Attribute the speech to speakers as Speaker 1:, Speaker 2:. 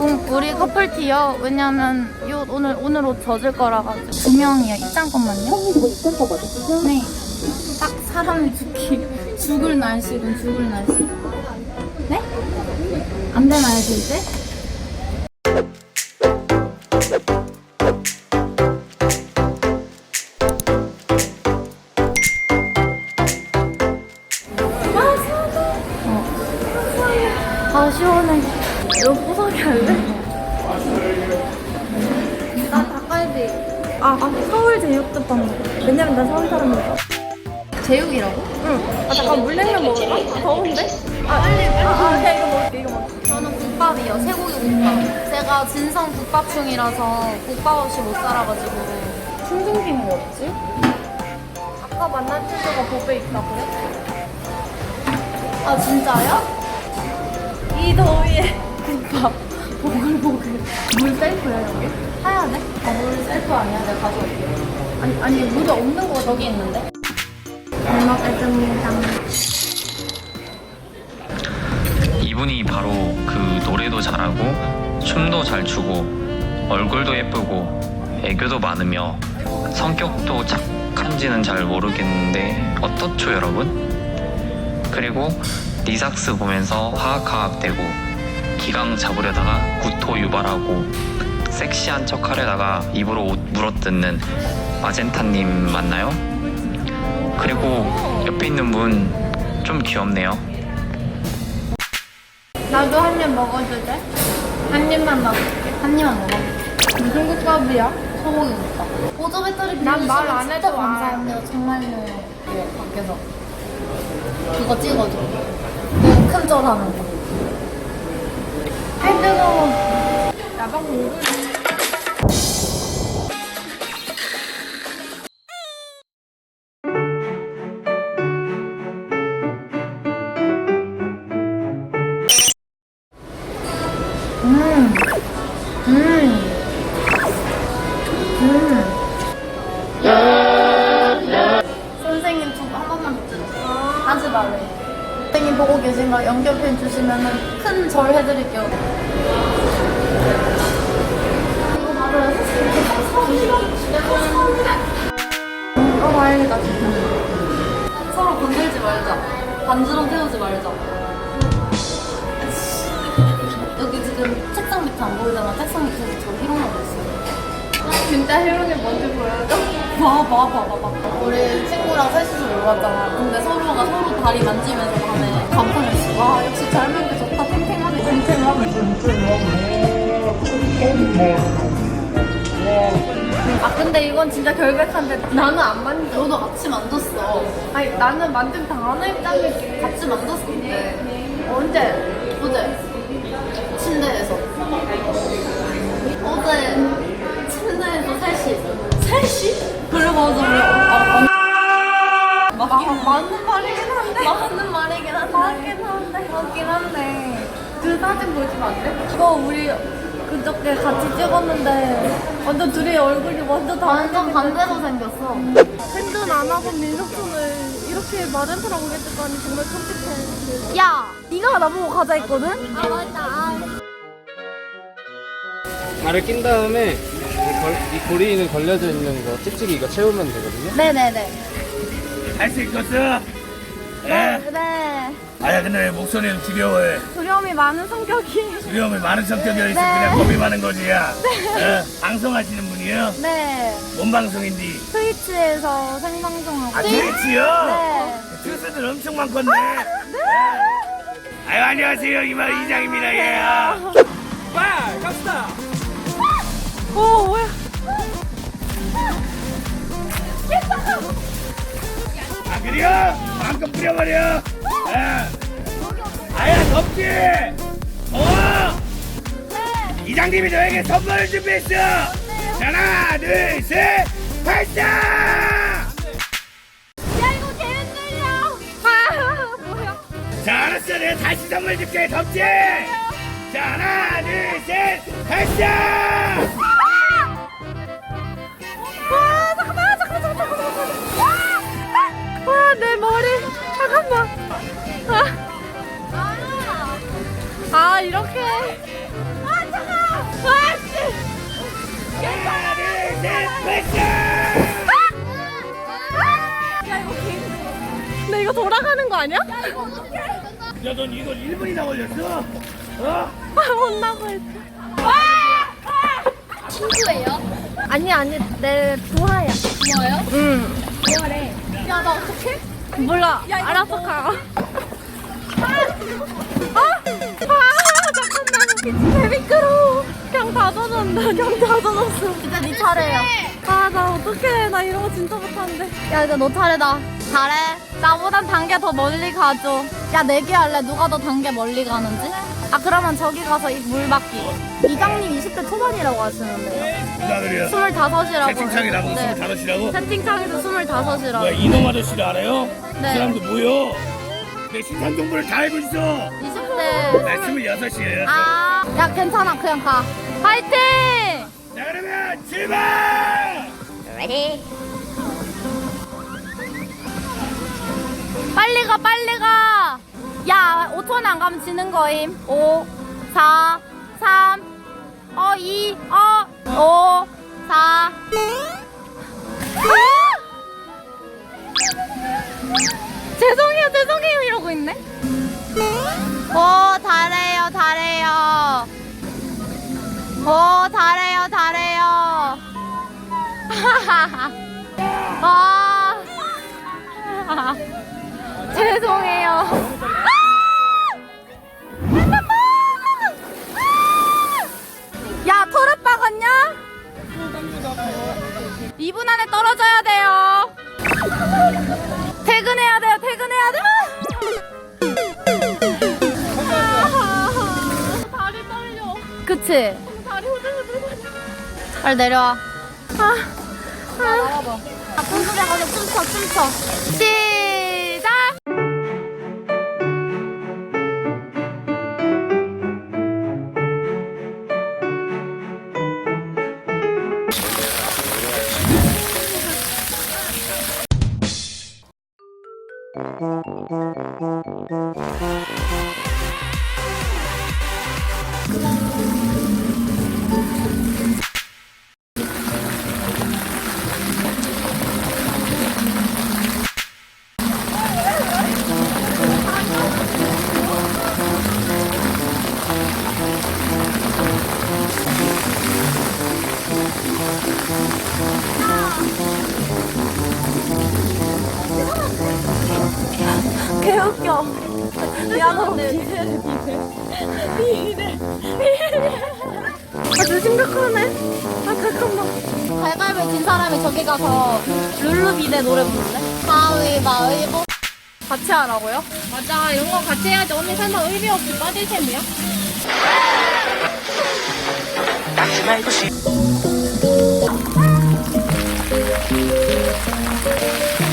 Speaker 1: 응, 우리 커플티요. 왜냐면 이옷 오늘 오늘 옷 젖을 거라 가지고 두 명이요. 입장권만요. 네. 딱 사람이 죽기 죽을 날씨군 죽을 날씨. 네? 안 되나요, 이제? 아,
Speaker 2: 아 서울 제육덮밥 왜냐면 나 서울 사람이라서
Speaker 1: 제육이라고?
Speaker 2: 응. 아 잠깐 물냉면 먹을까? 더운데? 아 빨리 아, 아 그냥 이거 먹을게 이거 먹을게
Speaker 1: 저는 국밥이요. 쇠고기 국밥. 제가 진성 국밥충이라서 국밥 없이 못 살아가지고.
Speaker 2: 충동기는 왜 없지? 아까 만난 친구가 법에 있다고요?
Speaker 1: 아 진짜요?
Speaker 2: 이 더위에
Speaker 1: 국밥. 보글보글. 물 셀프야 여기? 사야 돼? 아, 물 셀프 아니야? 내가 가져올게. 아니 아니 물이 없는 거 저기 있는데. 잘 먹겠습니다.
Speaker 3: 이분이 바로 그 노래도 잘하고 춤도 잘 추고 얼굴도 예쁘고 애교도 많으며 성격도 착한지는 잘 모르겠는데 어떻죠 여러분? 그리고 리삭스 보면서 화학화학되고 기강 잡으려다가 구토 유발하고 섹시한 척 하려다가 입으로 옷 물어뜯는 마젠타님 맞나요? 그리고 옆에 있는 분 좀 귀엽네요.
Speaker 1: 나도 한 입 먹어도 돼? 한 입만 먹을게. 한 입만 먹어.
Speaker 2: 무슨 국밥이야?
Speaker 1: 소고기 국밥. 보조 배터리
Speaker 2: 난말안
Speaker 1: 빌려주시면
Speaker 2: 해도
Speaker 1: 진짜 감사합니다. 정말요. 예, 밖에서. 그거 찍어줘. 너무 큰절 하는 거. 아이 뜨거워.
Speaker 2: 야방 공부
Speaker 1: 음. 음. 음. 거 연결펜 주시면은 큰절 해드릴게요. 이거 받아요. 어, 다행이다. 서로 건들지 말자. 반주름 태우지 말자. 여기 지금 책상 밑에 안 보이잖아. 책상 밑에서 저 희롱하고 있어.
Speaker 2: 진짜 희롱이 뭔지 보여줘?
Speaker 1: 봐, 봐, 봐, 봐, 봐. 우리 친구랑 셋이서 놀았잖아. 근데 서로가 서로 다리 만지면서 밤에 감탄했어. 와, 역시 젊은 게 좋다. 탱탱하네.
Speaker 2: 아 근데 이건 진짜 결백한데 나는 안 만져
Speaker 1: 너도 같이 만졌어.
Speaker 2: 아니 나는 만든 당하는 입장이지
Speaker 1: 같이 만졌었는데.
Speaker 2: 언제?
Speaker 1: 어제 침대에서. 어제 우리 어, 어, 맞긴
Speaker 2: 아, 맞는 말이긴 한데
Speaker 1: 맞는 말이긴 한데.
Speaker 2: 맞긴 한데 맞긴 한데 그 사진 보여주면 안 돼? 이거 우리 그저께 같이 찍었는데 완전 둘이 얼굴이 완전
Speaker 1: 완전
Speaker 2: 다른
Speaker 1: 반대로 생겼어.
Speaker 2: 팬든 안 하고 민속촌을 이렇게 많은 사람 오게 됐다니 정말 끔찍해 야! 네가 나보고 가자 했거든?
Speaker 1: 아 맞다.
Speaker 4: 발을 낀 다음에 이, 걸, 이 고리는 걸려져 있는 거 찍찍이 이거 채우면 되거든요.
Speaker 1: 네네네.
Speaker 5: 할 수 있겠어? 예?
Speaker 2: 네
Speaker 5: 아야 근데 왜 목소리는 두려워해
Speaker 2: 두려움이 많은 성격이
Speaker 5: 두려움이 많은 성격이라 있어
Speaker 2: 네.
Speaker 5: 그냥 겁이 많은 거지 야 예? 방송하시는 분이요?
Speaker 2: 네
Speaker 5: 뭔 방송인데?
Speaker 2: 트위치에서 생방송하고
Speaker 5: 아 트위치요?
Speaker 2: 네.
Speaker 5: 투수들 엄청 많건데 예. 아유 안녕하세요 이말 이장입니다 예 아.
Speaker 2: 오 뭐야
Speaker 5: 아 그래요? 마음껏 뿌려버려 예. 아야 덥지? 더워? 이장님이 너에게 선물을 준비했어 자, 하나 둘셋 발사
Speaker 2: 야 이거 개 흔들려 아 뭐야
Speaker 5: 자 알았어 내가 다시 선물 줄게 덥지? 자 하나 둘셋 발사
Speaker 2: 잠깐만. 아, 아 이렇게. 아 잠깐. 아 씨. 나 이거 돌아가는 거 아니야? 야 이거
Speaker 5: 야, 넌 이거 1분이나 걸렸어? 어?
Speaker 2: 아, 못 나가겠어. 아! 아!
Speaker 1: 친구예요?
Speaker 2: 아니, 아니, 내 부하야.
Speaker 1: 고마워요?
Speaker 2: 응.
Speaker 1: 뭐하래? 야, 나 어떡해?
Speaker 2: 몰라. 알아서 가. 아! 아! 잠깐만. 개 미끄러워. 그냥 다 젖었다. 그냥 다 젖었어.
Speaker 1: 진짜 네 차례야.
Speaker 2: 아, 나 어떡해. 나 이런 거 진짜 못하는데.
Speaker 1: 야, 이제 너 차례다. 잘해.
Speaker 2: 나보단 단계 더 멀리 가줘.
Speaker 1: 야, 내기 할래. 누가 더 단계 멀리 가는지?
Speaker 2: 아, 그러면 저기 가서 이 물 받기.
Speaker 1: 이장님 20대 초반이라고 하시는데요.
Speaker 5: 누나들이야.
Speaker 2: 25이라고.
Speaker 5: 채팅창에 나보고
Speaker 2: 네.
Speaker 5: 25이라고?
Speaker 2: 채팅창에서 25이라고.
Speaker 5: 뭐야, 이놈 아저씨를 알아요?
Speaker 2: 네.
Speaker 5: 그 사람도 뭐요? 내 신상 정보를 다 알고 있어.
Speaker 2: 20대.
Speaker 5: 나 26이에요.
Speaker 2: 아, 야, 괜찮아. 그냥 가. 화이팅!
Speaker 5: 자, 그러면 출발!
Speaker 2: 빨리 가, 빨리 가. 야, 5초 안에 안 가면 지는 거임. 5, 4, 3, 어, 2, 어, 5, 4. 아! 죄송해요, 죄송해요. 이러고 있네. 오, 잘해요, 잘해요. 오, 잘해요, 잘해요. 아. 죄송해요. 그치? 다리 후들후들. 빨리 내려와. 아, 아. 아픈 소리 가서 춤춰, 춤춰. 시 개웃겨. 미안한데. 미래. 미래. 아주 심각하네. 아, 잠깐만.
Speaker 1: 갈갈배 진 사람이 저기 가서 룰루비네 노래 부를래? 가위바위보.
Speaker 2: 같이 하라고요?
Speaker 1: 맞아, 이런 거 같이 해야지. 언니 설마 의미 없이 빠질 셈이야?
Speaker 6: 하지 말고 싶 Thank you.